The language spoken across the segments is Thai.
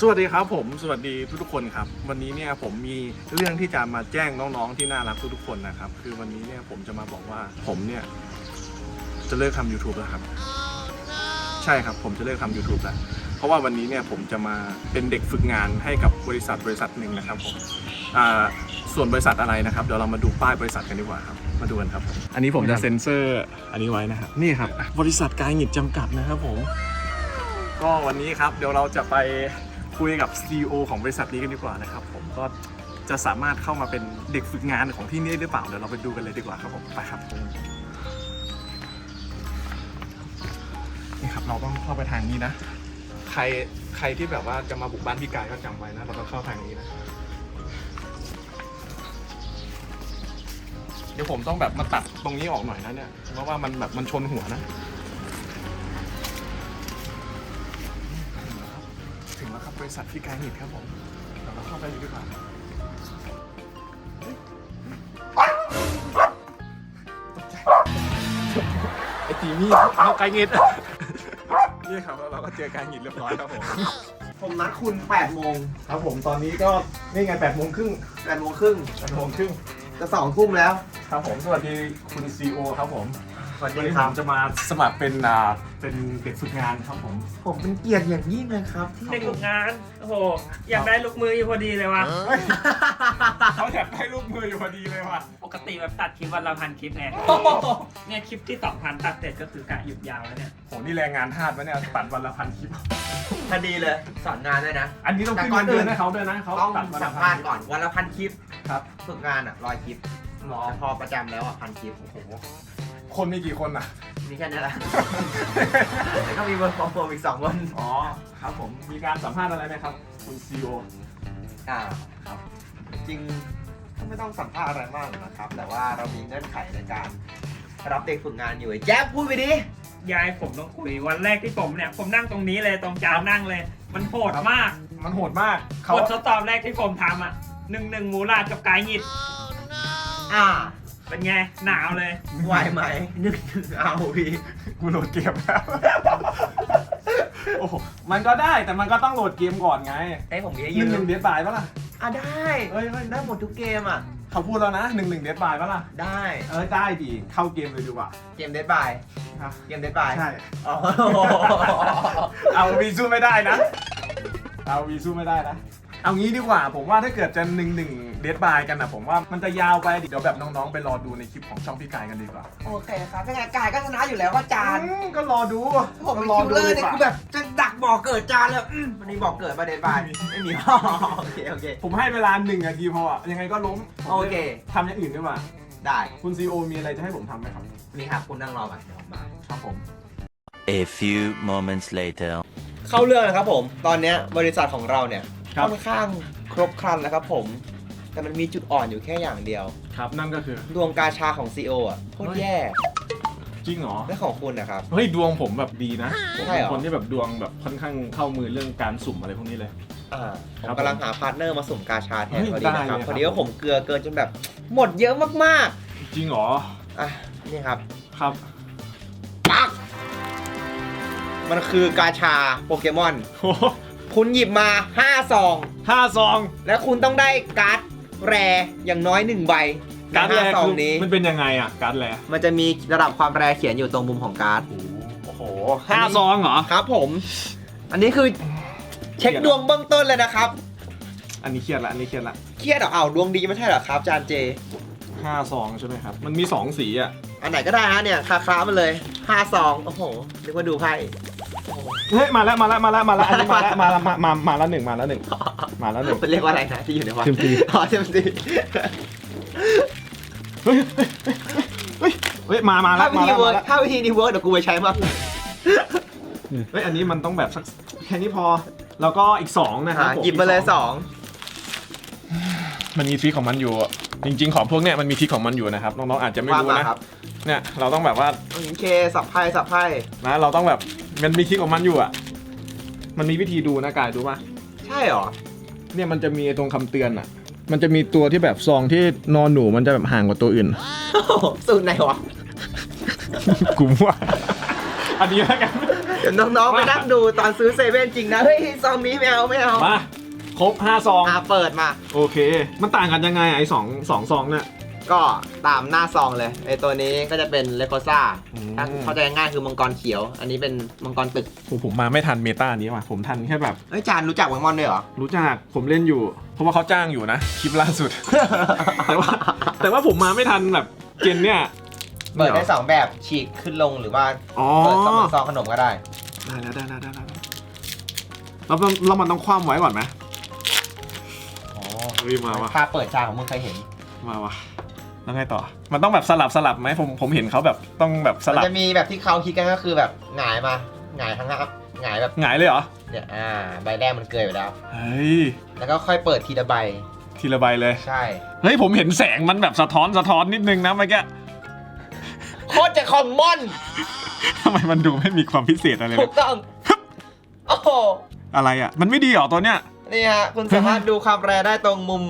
สวัสดีครับผมสวัสดีทุกๆคนครับ วันนี้เนี่ยผมมีเรื่องที่จะมาแจ้งน้องๆที่น่ารักทุกๆคนนะครับ คือวันนี้เนี่ยผมจะมาบอกว่าผมเนี่ย จะเลิกทำ YouTube แล้วครับ ใช่ครับผมจะเลิกทำ YouTube แล้วเพราะว่าวันนี้เนี่ยผมจะมาเป็นเด็กฝึกงานให้กับบริษัทบริษัทหนึ่งนะครับผมอ่าส่วนบริษัทอะไรนะครับเดี๋ยวเรามาดูป้ายบริษัทกันดีกว่าครับ มาดูกันครับผมอันนี้ผมจะเซ็นเซอร์อันนี้ไว้นะครับนี่ครับ บริษัทกายหงิดจำกัดนะครับผม ก็วันนี้ครับเดี๋ยวเราจะไป คุยกับ CEO ของบริษัทนี้กันดีกว่านะครับผมก็จะสามารถเข้ามาเป็นเด็กฝึกงานของที่นี่หรือเปล่าเดี๋ยวเราไปดูกันเลยดีกว่าครับผมไปครับนี่ครับเราต้องเข้าไปทางนี้นะ ใครใครที่แบบว่าจะมาบุกบ้านพี่กายก็จำไว้นะเราต้องเข้าทางนี้นะเดี๋ยวผมต้องแบบมาตัดตรงนี้ออกหน่อยนะเนี่ยเพราะว่ามันแบบมันชนหัวนะ รับบริษัทพี่กายหิดครับผมเดี๋ยวเราเข้าไปดูดีกว่าตกใจไอตีมี่เอาไกายหิดนี่ครับแล้วเราก็เจอกายหิดเรียบร้อยครับผมผมนัดคุณ8โมงครับผมตอนนี้ก็นี่ไงแปดโมงครึ่ง8โมงครึ่งแปดโมงครึ่งจะ2ทุ่มแล้ว ครับผมสวัสดีคุณซีโอครับผม สวัสวันดีนี้คผรับ มจะมาสมัครเป็นอ่าเป็นเด็กฝึกงานครับผมผมเป็นเกียรติอย่างยิ่งเลยครับที่เด็กฝึกงาน โอ้โห อยากได้ลูกมืออยู่พอดีเลยว่ะ เขาอยากได้ลูกมืออยู่พอดีเลยว่ะปกติแบบตัดคลิปวันละพันคลิปไง เนี่ยคลิปที่สองพันตัดเสร็จก็คือกะหยุดยาวแล้วเนี่ย โหนี่แรงงานทาสวะเนี่ยตัดวันละพันคลิปพอดีเลยสอนงานด้วยนะ อันนี้ต้องขึ้นแต่ก่อนเงินเดือนอื่นให้เขาด้วยนะเขาต้องตัดวันสัละมพัภานษณ์ก่อนวันละพันคลิปครับ ฝึกงานอะร้อยคลิปรอแต่พอประจำแล้วอะพันคลิปโอ้โห คนมีกี่คนอะ มีแค่นี้แหละ แล้วก็มีเวิร์กฟอร์มโอีกสองวันอ๋อ ครับผม มีการสัมภาษณ์อะไรไหมครับ คุณซีโออ่าครับ จริงก็ไม่ต้องสัมภาษณ์อะไรมากหรอกนะครับ แต่ว่าเรามีเงื่อนไขในการ รับเด็กฝึกงานอยู่ไอ้แจ๊บพูดไปดิ ยายผมต้องคุยวันแรกที่ผมเนี่ย ผมนั่งตรงนี้เลยตรงจานนั่งเลย มันโหดมากมันโหดมาก เขาบททดสอบแรกที่ผมทำอะหนึ่งหนึ่งหมูลาดกับไก่หงิด อ่า เป็นไงหนาวเลยไหวไหมนึกถึงเอาพี่ กูโหลดเกมแล้วโอ้โหมันก็ได้แต่มันก็ต้องโหลดเกมก่อนไงให้ผมมีให้หยืนึ่งมหนึ่งเดทบายปะล่ะอะได้เฮ้ยเฮ้ยได้หมดทุกเกมอะ เขาพูดแล้วนะหนึ่งหนึ่งเดทบายปะล่ะได้เออได้ดีเข้าเกมเลยดีกว่าเกมเดดบายครับเกมเดดบายใช่ อ๋อ เอาวีสู้ไม่ได้นะ เอาวีสู้ไม่ได้นะ เอางี้ดีกว่าผมว่าถ้าเกิดจะหนึ่งหนึ่งเดทบายกันนะผมว่ามันจะยาวไปเดี๋ยวแบบน้องๆ ไปรอดูในคลิปของช่องพี่กายกันดีกว่าโอเคครับยังไงกายก็ชนะอยู่แล้วว่าจานอืมก็รอดูผมเป็นรอคิวดูเลอร์ดีเนี่ยกว่ากูแบบจะดักบอกเกิดจานเลยอืมวันนี้บอกเกิดมาเดดบายไม่มี โอเคโอเค ผมให้เวลาหนึ่งนาทีพออะยังไงก็ล้มโอเค ทำอย่างอื่นดีกว่า ได้คุณซีโอมีอะไรจะให้ผมทำไหมครับ นี่ครับคุณนั่งรอก่อนเดี๋ยวผมมา ครับผม A few moments later. เข้าเรื่องนะครับผม ตอนเนี้ยบริษัทของเราเนี่ย ครับ ค่อนข้างครบครันนะครับผม แต่มันมีจุดอ่อนอยู่แค่อย่างเดียว ครับ นั่นก็คือ ดวงกาชาของ CEO อะโคตรแย่ จริงเหรอ และของคุณนะครับ เฮ้ย ดวงผมแบบดีนะ ผมใช่เป็เหรนอคนที่แบบดวงแบบค่อนข้างเข้ามือเรื่องการสุ่มอะไรพวกนี้เลย อ่าผมครับกำลังหาพาร์ทเนอร์มาสุ่มกาชาแทนเฮ้ยพอดีนะครับได้เลยครับ พอดีว่าผมเกลือเกินจนแบบ หมดเยอะมากจริงเหรอ ๆ อะ นี่ครับ ครับ ปัก มันคือกาชาโปเกมอน โอ้โห คุณหยิบมา5ซองห้าซอง และคุณต้องได้การ์ดแรอย่างน้อย1ใบในการ์ดแรห้าซองคือนี้ มันเป็นยังไงอะ การ์ดแรมันจะมีระดับความแรเขียนอยู่ตรงมุมของการ์ด โอ้โหห้าซองเหรอ ครับผม อันนี้คือเช็คดวงเบื้องต้นเลยนะครับ อันนี้เครียดละ อันนี้เครียดละเครียดเหรออ้าวดวงดีไม่ใช่เหรอครับ จานเจ ห้าซองใช่ไหมครับ มันมีสองสีอะ อันไหนก็ได้ฮะเนี่ยคาคล้ามันเลย5ซอง โอ้โหนึกว่าดูไพ่ เฮ้ยมาแล้วมาแล้วมาแล้วมาแล้วอันนี้มาแล้วมาแล้วมามามาแล้วหนึ่งมาแล้วหนึ่งมาแล้วหนึ่งมันเรียกว่าอะไรนะที่อยู่ในวัดเทมซีอ๋อเทมซีเฮ้ยเฮ้ยเฮ้ยมามาแล้ถ้าววิมาธีแล้วเวิมาร์กแล้วถ้าวิธีนี้เวิร์กเดี๋ยวกูไปใช้มางเฮ้ยอันนี้มันต้องแบบสักแค่นี้พอ แล้วก็อีกสองนะครับอะผหยิบมาเลยกสองมันมีทริคของมันอยู่ จริง ๆ ของพวกเนี้ยมันมีทริคของมันอยู่นะครับน้องๆอาจจะไม่ว่ารู้มานะ ครับเนี่ยเราต้องแบบว่าโอเคสับไพ่สับไพ่นะเราต้องแบบ มันมีทริคของมันอยู่อะ มันมีวิธีดูนะกายดูป่ะใช่เหรอ เนี่ยมันจะมีตรงคำเตือนอะ มันจะมีตัวที่แบบซองที่นอนหนูมันจะแบบห่างกว่าตัวอื่น สูตรไหนวะ กูว่า อันนี้แล้วกัน เดี๋ยวน้องๆ ไปนั่งดูตอนซื้อเซเว่นจริงนะ เฮ้ยซองนี้ไม่เอาไม่เอามา ครบห้าซอง อะเปิดมา โอเค มันต่างกันยังไงไอ้สองสองซองเนี่ย ก็ตามหน้าซองเลยไอตัวนี้ก็จะเป็นเลโคซ่าอืม ถ้าเข้าใจง่ายคือมังกรเขียว อันนี้เป็นมังกรตึกผมผมมาไม่ทันเมตานี้ว่ะ ผมทันแค่แบบเฮ้ยจานรู้จักแวงมอนด้วยเหรอ รู้จักผมเล่นอยู่ เพราะว่าเขาจ้างอยู่นะ คลิปล่าสุด แต่ว่า แต่ว่าผมมาไม่ทันแบบเจนเนี่ยเปิดได้สองแบบฉีกขึ้นลงหรือว่าอ๋อ เปิดซองซองขนมก็ได้ ได้แล้วได้แล้วได้แล้วแล้วมันแล้วมันต้องคว่ำไว้ก่อนไหมอ๋อเฮ้ยมาว่ะถ้าเปิดจานของมึงเคยเห็น มาว่ะ แล้วไงต่อ มันต้องแบบสลับสลับไหมผมผมเห็นเขาแบบต้องแบบสมันลับจะมีแบบที่เขาคิดกันก็คือแบบหงายมาหงายทั้งอัพหงายแบบหงายเลยเหรอ เนี่ยอ่าใบแรกมันเกยไปแล้ว เฮ้ย แล้วก็ค่อยเปิดทีละใบทีละใบเลย ใช่ เฮ้ย ผมเห็นแสงมันแบบสะท้อนสะท้อนนิดนึงนะเมื่อกี้ โคตรจะคอมมอนทำไมมันดูไม่มีความพิเศษอะไรเลถูยกต้อง โอ้โห อะไรอะ มันไม่ดีเหรอตัวเนี้ย นี่ฮะ คุณสามารถดูความแรได้ตรงมุม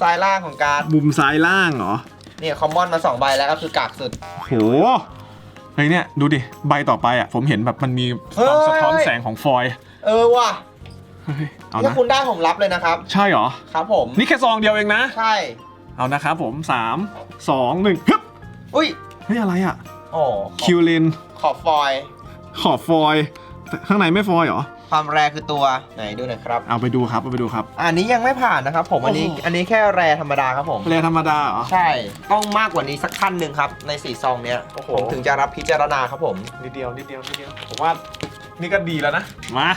ซ้ายล่างของการ์ดมุมซ้ายล่างเหรอ เนี่ยคอมมอนมาสองใบแล้วก็คือกากสุด โหเฮ้ยเนี่ยดูดิ ใบต่อไปอะ ผมเห็นแบบมันมีความเฮ้ยสะท้อนแสงของฟอยล์เออว่ะเฮ้ยเอาถ้านะ คุณได้ผมรับเลยนะครับ ใช่เหรอ ครับผม นี่แค่ซองเดียวเองนะ ใช่ เอานะครับผมสามสองหนึ่งฮึบอุ้ยเฮ้ย อะไรอะโอ้คิวเลนขอบฟอยล์ขอบฟอยล์แต่ข้างในไม่ฟอยล์เหรอ ความแรคือตัวไหนดูหน่อยครับ เอาไปดูครับเอาไปดูครับ อันนี้ยังไม่ผ่านนะครับ ผมอันนี้โอ้โหอันนี้แค่แรธรรมดาครับผม เรธรรมดาเหรอ ใช่ ต้องมากกว่านี้สักขั้นหนึ่งครับ ในสี่ซองเนี้ยโอ้โห ผมถึงจะรับพิจารณาครับผม นิดเดียวนิดเดียวนิดเดียวผมว่านี่ก็ดีแล้วนะ มา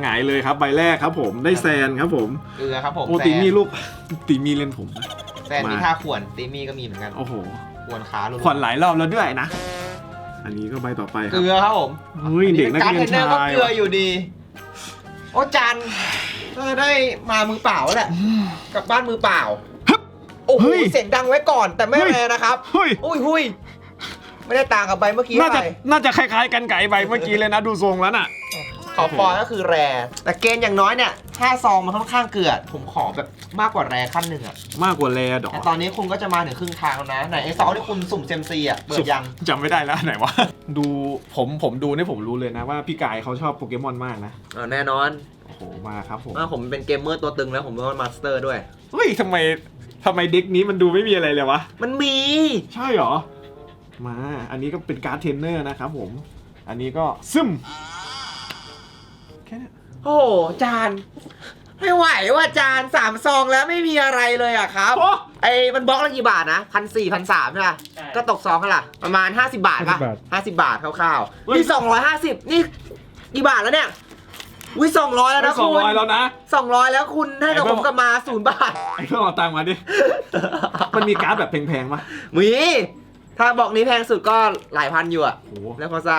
หงายเลยครับใบแรกครับผมได้แซนครับผมเกลือครับผมโอ้แซตีนมีลูกตีมีเล่นผมนะแซนมีมาท่าขวนตีมีก็มีเหมือนกันโอ้โหขวนขาลุขวัญหลายรอบแล้วด้วยนะ อันนี้ก็ใบต่อไปคเกรับลือครับผมเฮ้ยเด็กนักเรียนการทชาเนอร์ก็ยเกลือว่ะอยู่ดี โอ้จันก็ได้มามือเปล่าแล้วแหละกลับบ้านมือเปล่าฮึบโอ้โหเฮ้ยเสียงดังไว้ก่อนแต่ไม่เฮ้ย แรงนะครับเฮ้ย อุ้ยหุยไม่ได้ต่างกับใบเมื่อกี้น่าเท่าจะไหร่น่าจะคล้ายๆกันไก่ใบเมื่อกี้เลยนะ ดูทรงแล้วน่ะ ขอฟอยก็คือแรแต่เกณฑ์อย่างน้อยเนี่ยถ้าซองมันค่อนข้างเกลือผมขอแบบมากกว่าแรขั้นหนึ่งอะมากกว่าแลดอแต่ตอนนี้คุณก็จะมาถึงครึ่งทางแล้วนะ ไหนไอ้ซองที่คุณสุ่มเซยมซีอะเปิดยังจำไม่ได้แล้วอันไหนวะ ดูผมผมดูนี่ผมรู้เลยนะว่าพี่กายเขาชอบโปเกมอนมากนะอ๋อแน่นอนโอ้โหมาครับผมว่าผมเป็นเกมเมอร์ตัวตึงแล้วผมเป็นมาสเตอร์ด้วย เฮ้ยทำไมทำไมเด็กนี้มันดูไม่มีอะไรเลยวะ มันมี ใช่เหรอ มา อันนี้ก็เป็นการ์ดเทรนเนอร์นะครับผม อันนี้ก็ซึม แค่เนี้ยโอ้โหจาน ไม่ไหวว่าจานสามซองแล้วไม่มีอะไรเลยอะครับ โอ้ ไอ้มันบล็อกละกี่บาทนะพันสี่พันสามใช่ปะใช่ ก็ตกซองเท่าไหร่ประมาณ 50 บาทปะ50บาท ห้าสิบบาทคร่าวเฮ้ๆยนี่สองร้อยห้าสิบนี่กี่บาทแล้วเนี่ยวิสองร้อยแล้วนะสองคุณร้อยแล้วนะ สองร้อยแล้วคุณให้กับไอ้ผเพิ่มม กลับมาศูนย์บาท ไอ้เครื่องเอาตังค์มาดิ มันมีการ์ดแบบแพงๆปะมี ถ้าบอกนี้แพงสุดก็หลายพันอยู่อะโอ้โหแล้วพอซ่า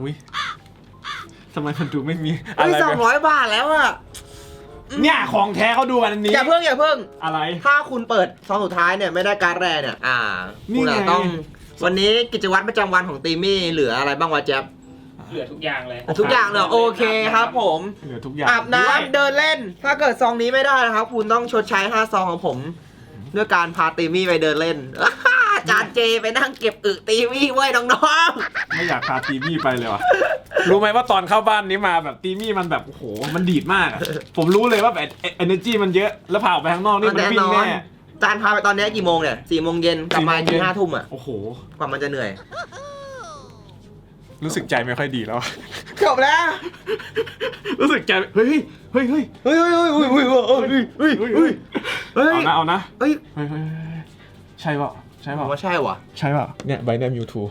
อุ้ย ทำไมมันดูไม่มีอะเฮ้ยไรสองแบบร้อยบาทแล้วอะเนี่ยของแท้เขาดูกันอันนี้อย่าเพิ่งอย่าเพิ่ง อะไร ถ้าคุณเปิดซองสุดท้ายเนี่ยไม่ได้การ์ดแรเนี่ย อ่านี่คุณอาจไงต้อง วันนี้กิจวัตรประจำวันของตีมี่เหลืออะไรบ้างวะแจ๊บเหลือทุกอย่างเลยทุกอย่างเลยโอเคครับผม เหลือทุกอย่างอาบด้วยน้ำเดินเล่น ถ้าเกิดซองนี้ไม่ได้นะครับ คุณต้องชดใช้ 5 ซองของผม ด้วยการพาตีมี่ไปเดินเล่น อาจารย์เจไปนั่งเก็บอึตีมี่ไว้น้องไม่อยากพาตีมี่ไปเลยว่ะ รู้ไหมว่าตอนเข้าบ้านนี้มาแบบตีมี่มันแบบโอ้โหมันดีดมากอะผมรู้เลยว่าแบบเอเนอร์จีมันเยอะแล้วพาออกไปข้างนอกๆนี่มันแน่วิ่นงอนแน่จานพาไปตอนนี้กี่โมงเนี่ยสี่โมงเย็นกลับมาสี่โมงเย็ทีนห้าทุ่มอะโอ้โหกว่ามันจะเหนื่อย รู้สึกใจไม่ค่อยดีแล้วอะจบแล้ว รู้สึกใจเฮ้ยเฮ้ยเฮ้ยเฮ้ยเฮ้ยเฮ้ยเฮ้ยเฮ้ยเฮ้ยเฮ้ยเฮ้ยเฮ้ยเอานะเอานะเฮ้ยเฮ้ยเฮ้ยเฮ้ยใช่เปล่าใช่ผเปล่ามว่าใช่ว่ะใช่เปล่าเนี่ยไบแนมยูทู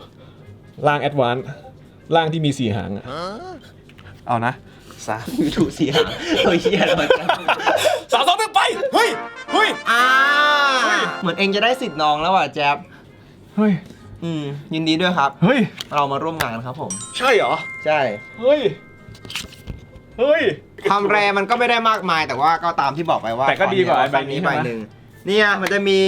ล่างแอดวาน ล่างที่มีสี่หางอะเอานะสามถูกเสียเฮ้ยเฮียแล้วมันจะสามสองหนึ่งไปเฮ้ยเฮ้ยอ่าเฮ้ยเหมือนเองจะได้สิทธิ์น้องแล้วว่ะแจ๊บเฮ้ยอืมยินดีด้วยครับ เฮ้ยเรามาร่วมงานครับผม ใช่เหรอใช่เฮ้ยเฮ้ย ความแรมันก็ไม่ได้มากมายแต่ว่าก็ตามที่บอกไปว่าแต่ก็ดีกว่าไอ้ใบนี้ใบใช่ไหมหนึ่งเนี่ยมันจะมี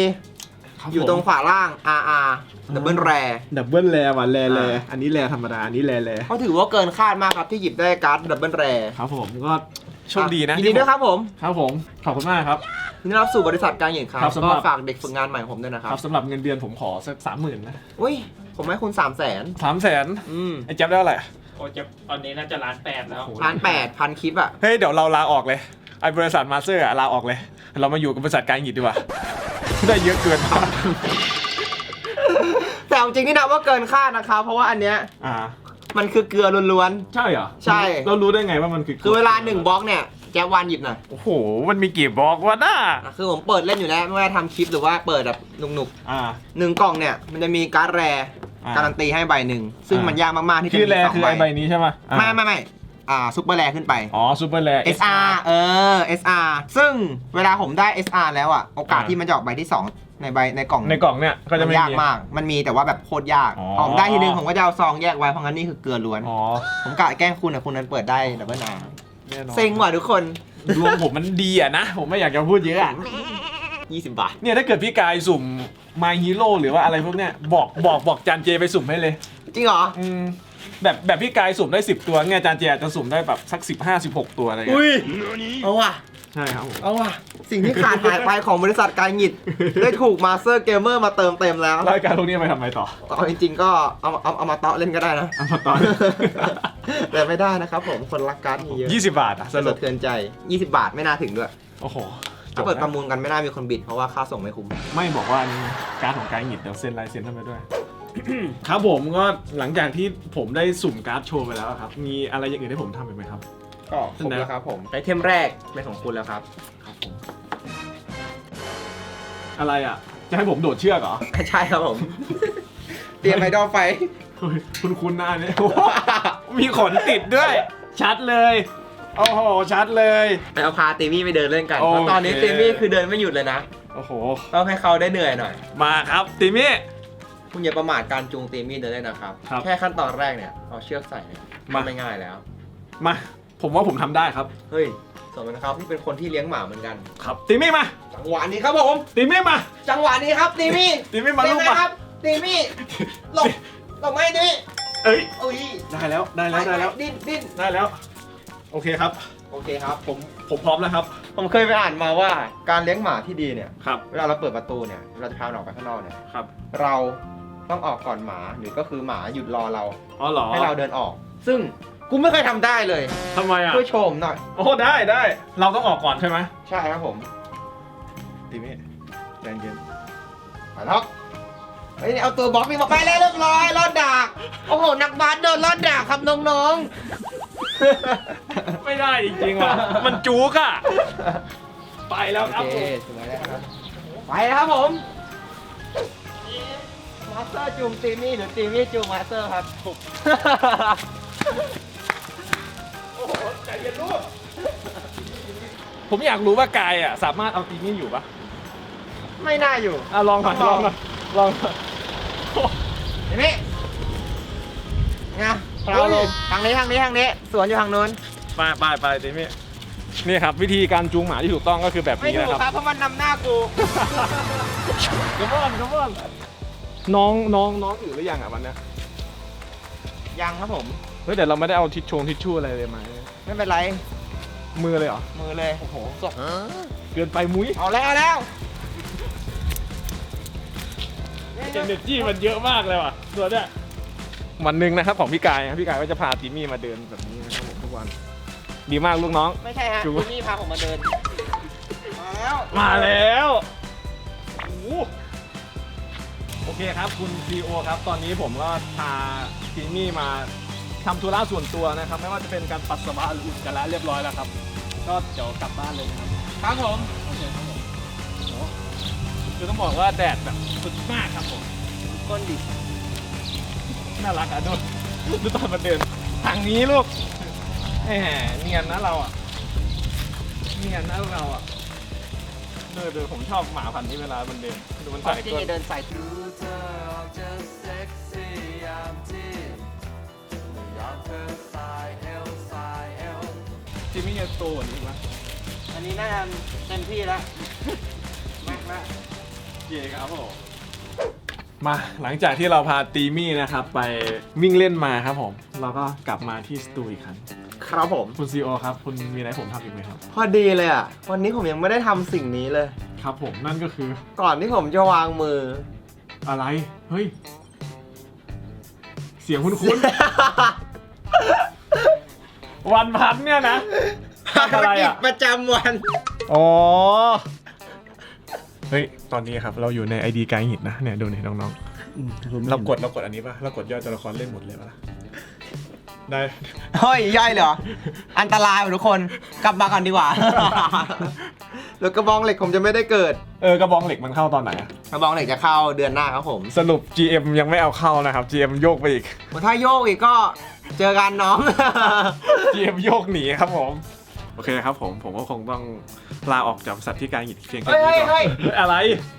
อยู่ตรงขวาล่าง RR ดับเบิลแรดับเบิลแรว่ะแรแรอ่าอันนี้แรธรรมดา อันนี้แรแรเขาถือว่าเกินคาดมากครับที่หยิบได้การ์ดดับเบิลแรครับผมก็โชคดีนะยินดีด้วยครับผมครับผม ขอบคุณมากครับยินดีรับสู่บริษัทการเหยียดครับครับสำหรัก็บฝากเด็กฝึกงานใหม่ของผมด้วยนะคครัรับบสำหรับเงินเดือนผมขอสักสามหมื่นนะอุ้ยผมให้คุณ3 0 0แสนสามแสนอืมไอ้แจ๊บได้เท่าไหร่โอ้จะตอนนี้น่าจะล้านแปดแล้วล้านแปดพันคลิปอะเฮ้ยเดี๋ยวเราลาออกเลยไอ้บริษัทมาสเตอร์อะลาออกเลย เรามาอยู่กับบริษัทการหยิดดีกว่า ได้เยอะเกินแต่เอาจริงนี่นะว่าเกินคาดนะครับเพราะว่าอันเนี้ยอ่า มันคือเกลือล้วน ใช่เหรอใช่ เรารู้ได้ไงว่ามันคือๆ คือเวลาหนึ่งบล็อกเนี่ยแจ๊บวานหยิบหน่อยโอ้โห มันมีกี่บล็อกวะน่าอะคือผมเปิดเล่นอยู่แล้วไม่ว่าทำคลิปหรือว่าเปิดแบบหนุกอ่า ๆหนึ่งกล่องเนี่ยมันจะมีการ์ดแรร์อ่าการันตีให้ใบหนึ่งซึ่งอ่ามั มันยากมากๆที่จะคือมีแรสองคือใบไอใบนี้ใช่ไหมอ่าไม่ไม่ไม่ อ่าซุปเปอร์แรร์ขึ้นไป อ๋อซูเปอร์แร SR เออ SR ซึ่งเวลาผมได้ SR แล้วอะ โอกาสอ่า ที่มันจะออกใบที่ 2 ในใบในกล่องในกล่องเนี่ยก็จะมันไม่ยากมี มาก มันมีแต่ว่าแบบโคตรยากอ๋อผมได้ทีนึงผมก็จะเอาซองแยกไว้ เพราะงั้นนี่คือเกลือล้วน อ๋อผมกะแกล้งคุณอะคุณนั้นเปิดได้ดับเบิลนาแน่นอนเซ็งว่ะทุกคน ดวงผมมันดีอะนะ ผมไม่อยากจะพูดเยอะอะ20 บาท เนี่ยถ้าเกิดพี่กายสุ่ม My Hero หรือว่าอะไรพวกเนี้ยบอกบอกบอกจานเจไปสุ่มให้เลย จริงเหรอ อืม แบบแบบพี่กายสุ่มได้ 10 ตัวเนี่ยจานเจอาจจะสุ่มได้แบบสัก 15 16 ตัวอะไรเงี้ยอุ้ยเอาว่ะ ใช่ครับผมเอาว่ะ สิ่งที่ขาดหายไปของบริษัทการหงิด ได้ถูกมาสเตอร์เกมเมอร์มาเติมเต็มแล้วรายการพวกนี้ไปทำไมต่อเอาจริงๆก็เอาเอาเอามาเตาะเล่นก็ได้นะ เอามาต่อ แต่ไม่ได้นะครับผมคนรักการ์ดมีเยอะ20 บาทอะสสะรุปเทือนใจ 20 บาทไม่น่าถึงด้วย โอ้โหถ้าเปิดประมูลกันไม่น่ามีคนบิดเพราะว่าค่าส่งไม่คุ้ม ไม่บอกว่าอันนี้การดของกายหงิดเดี๋ยวเซ็นลายเซ็นเข้าไปด้วย ครับผมก็หลังจากที่ผมได้สุ่มการ์ดโชว์ไปแล้วครับ มีอะไรอย่างอื่นให้ผมทำอีกไหมครับ ก็ครบแล้วครับผมไอเทมแรกเป็นของคุณแล้วครับครับผมอะไรอะ จะให้ผมโดดเชือกเหรอใช่ครับผม เตรียมไอดอลไฟ เฮ้ยคุณคุณหน้าเนี่ยมีขนติดด้วย ชัดเลย โอ้โห ชัดเลย ไปเอาพาตีมี่ไปเดินเล่นกันโอเคเพราะตอนนี้ตีมี่คือเดินไม่หยุดเลยนะโอ้โห ต้องให้เขาได้เหนื่อยหน่อย มาครับติมี่ คุณอย่าประมาทการจูงตีมี่เดินเล่นนะครับ ครับแค่ขั้นตอนแรกเนี่ยเอาเชือกใส่เนี่ยมา ไม่ง่ายแล้ว มา ผมว่าผมทำได้ครับ เฮ้ยสมนะครับที่เป็นคนที่เลี้ยงหมาเหมือนกัน ครับติมี่มา จังหวะนี้ครับผมติมี่มา จังหวะนี้ครับตีมี่ติมี่มาเต็ลูมกเลยมา ครับตีมี่หลบหลบไม่ดิเอ้ยอุ้ยได้แล้ว ได้แล้ว ได้แล้ว ดิ้นดิ้นได้แล้ว โอเคครับ โอเคครับ ผม ผมพร้อมแล้วครับ ผมเคยไปอ่านมาว่าการเลี้ยงหมาที่ดีเนี่ย ครับ เวลาเราเปิดประตูเนี่ย เราจะพามันออกไปข้างนอกเนี่ย ครับ เรา ต้องออกก่อนหมาหรือก็คือหมาหยุดรอเรา อ๋อเหรอให้เราเดินออก ซึ่งกูไม่เคยทำได้เลยทำไมอะช่วยโชว์ผมหน่อย โอ้ได้ได้ เราต้องออกก่อนใช่ไหมใช่ครับผมติมี่ใจเย็นไปแล้วเฮ้ยเอาตัวบล็อกนี่มาไปแล้วเรียบร้อยรอดดักโอ้โหนักบาสโดนรอดดักครับน้องไม่ได้จริงๆว่ะ มันจุกอะ ไปแล้วๆครับโอผเคมสวยแล้วครับไปแล้วครับผม มาสเตอร์จูงตีมี่หรือตีมี่จูงมาสเตอร์ครับโอ้โหใจเย็นลูกผมอยากรู้ว่ากายอะสามารถเอาตีนี่อยู่ปะไม่น่าอยู่อะลองหน่อยลองหน่อยลองหน่อยเห็นไหมนะเราลงทางนี้ทางนี้ทางนี้ สวนอยู่ทางนู้นไปไปไปตีมี่นี่ครับ วิธีการจูงหมาที่ถูกต้องก็คือแบบไม่นี้ถูกนะครับ ครับเพราะมันนำหน้ากู กระบอนกระบอน น้องน้องน้องอื่นหรือยังอะวันเนี้ยยังครับผม เฮ้ยแต่เราไม่ได้เอาทิชชงทิชชู่อะไรเลยมา ไม่เป็นไร มือเลยเหรอ มือเลย โอ้โหสดเกินไปมุ้ยเอาแล้วเอาแล้วเอเนจีมันเยอะมากเลยว่ะตัวเนี้ยวันหนึ่งนะครับของพี่กายนะพี่กายก็จะพาติมี่มาเดินแบบนี้นะครับผมทุกวัน ดีมากลูกน้อง ไม่ใช่ฮะจูพี่นี่พาผมมาเดิน มาแล้ว มาแล้วโอ้โหโอ เคครับคุณซีโอครับ ตอนนี้ผมก็พาติมี่มาทำธุระส่วนตัวนะครับ ไม่ว่าจะเป็นการปัสสาวะหรืออุจจาระเรียบร้อยแล้วครับ ก็เดี๋ยวกลับบ้านเลยนะครับ ครับผมโอเคครับผมโอ้โหคือต้องบอกว่าแดดแบบสุดมากครับผมก้นดิน่ารักอะดูดูตอนมันเดินทางนี้ลูกแหมเนียนนะเราอะเนียนนะเราอะ เดินเดินผมชอบหมาพันธุ์นี้เวลามันเดินดูมันใส่จริงก้นๆเดินใส่จิมมี่จะโตกว่านี้ไหมอันนี้น่าจะเต็มที่แล้วมากมากเย่ครับผมมาหลังจากที่เราพาตีมี่นะครับ ไปวิ่งเล่นมาครับผม เราก็กลับมาที่สตูอีกครั้ง ครับผม คุณซีโอครับ คุณมีอะไรให้ผมทำอีกไหมครับ พอดีเลยอะ วันนี้ผมยังไม่ได้ทำสิ่งนี้เลย ครับผมนั่นก็คือก่อนที่ผมจะวางมือ อะไร เฮ้ย เสียงคุ้นวันพันเนี่ยนะภารกิจประจำวัน อ๋อ เฮ้ย ตอนนี้ครับ เราอยู่ในไอดีไกด์หินนะ เนี่ย ดูนี่น้องๆ เรากดเรากดอันนี้ป่ะ เรากดย่อยตัวละครเล่นหมดเลยป่ะล่ะ ได้ เฮ้ยย่อยเหรอ อันตรายว่ะทุกคน กลับมาก่อนดีกว่า แล้วกระบองเหล็กผมจะไม่ได้เกิด เออกระบองเหล็กมันเข้าตอนไหนอะกระบองเหล็กจะเข้าเดือนหน้าครับผมสรุป GM ยังไม่เอาเข้านะครับ GM โยกไปอีก ถ้าโยกอีกก็เจอกันน้อง GM โยกหนีครับผม โอเคครับผมผมก็คงต้องลาออกจากสัตว์ที่กายหินเพียงแค่เฮ้ยนี้เฮ้ยก่อนเฮ้ยอะไร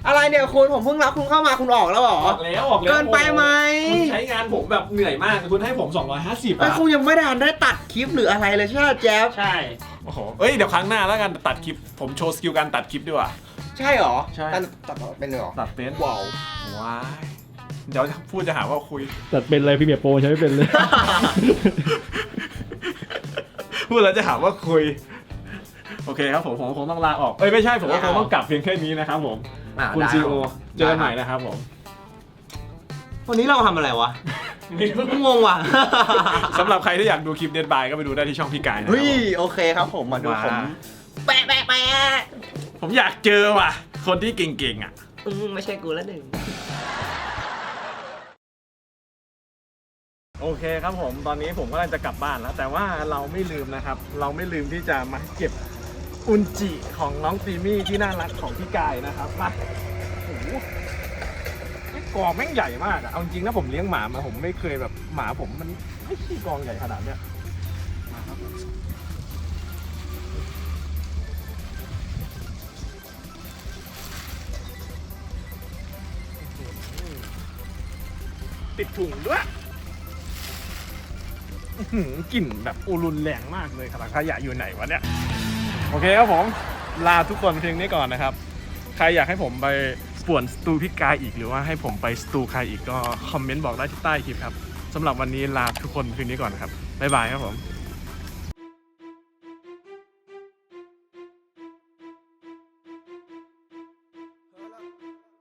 อะไรเนี่ยคุณผมเพิ่งรับคุณเข้ามาคุณออกแล้วเหรอ ออกแล้วออกแล้วเกินไปไหม คุณใช้งานผมแบบเหนื่อยมากคุณให้ผม 250ไอ้อะคุณยังไม่ได้ทันได้ตัดคลิปหรืออะไรเลยใช่ไหมแจ๊บใช่ โอ้โหเอ้ยเดี๋ยวครั้งหน้าแล้วกันตัดคลิป ผมโชว์สกิลการตัดคลิปดีกว่า ใช่เหรอใช่ ตัดตัดเป็นเหรอตัดเป็นว้าวว้ายเดี๋ยวพูดจะหาว่าคุย ตัดเป็นอะไรพี่เบียร์โปรใช้ไม่เป็นเลย พูดแล้วจะหาว่าคุย โอเคครับผมผมคงต้องลาออก เอ้ยไม่ใช่ผมก็คงต้องกลับเพียงแค่นี้นะครับผม อ่าคุณได้ซีโอครับเจอกันใหม่นะครับผม วันนี้เราทำอะไรวะงงว่ะ สำหรับใครที่อยากดูคลิปเดนบายก็ไปดูได้ที่ช่องพี่กายนะครัเฮ้บยผมโอเคครับผม มาดูว้าผมแปะแปะแปะผมอยากเจอว่ะ คนที่เก่งๆอะ อืมไม่ใช่กูแล้วหนึ่ง โอเคครับผมตอนนี้ผมก็จะกลับบ้านแล้ว แต่ว่าเราไม่ลืมนะครับ เราไม่ลืมที่จะมาเก็บอุนจิของน้องตีมี่ที่น่ารักของพี่กายนะครับมาโอ้โหไอ้กองแม่งใหญ่มากอะเอาจริงนะผมเลี้ยงหมามาผมไม่เคยแบบหมาผมมันไม่ใช่กองใหญ่ขนาดเนี้ยมาครับติดถุงด้วย อื้อหือกลิ่นแบบอุรุนแรงมากเลยครับขยะอยู่ไหนวะเนี่ย โอเคครับผม ลาทุกคนเพียงนี้ก่อนนะครับ ใครอยากให้ผมไปป่วนสตูพิกายอีกหรือว่าให้ผมไปสตูใครอีกก็คอมเมนต์บอกได้ที่ใต้คลิปครับสำหรับวันนี้ลาทุกคนเพียงนี้ก่อนครับบ๊ายบายครับผม